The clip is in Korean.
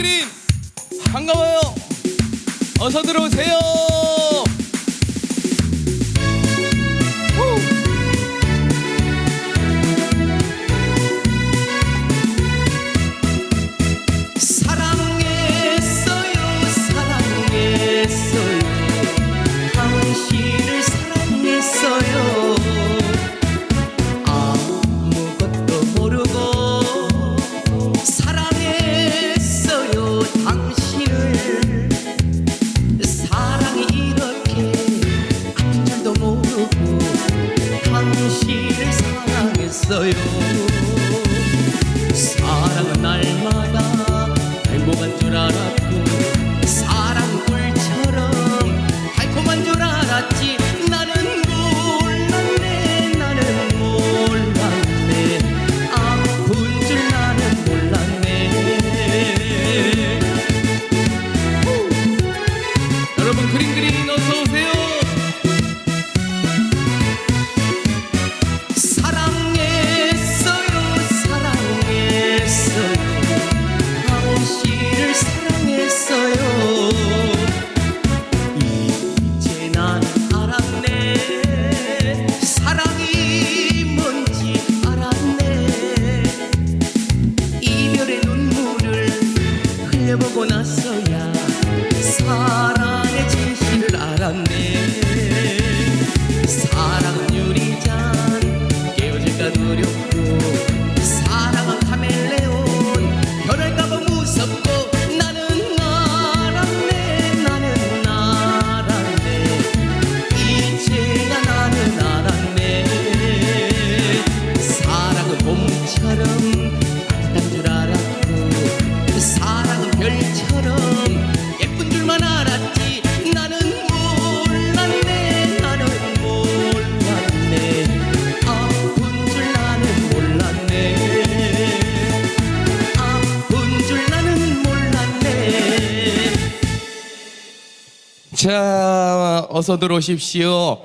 친구들이 반가워요. 어서 들어오세요. 的哟。 내려보고 났어야 사랑의 진실을 알았네. 사랑은 자, 어서 들어오십시오.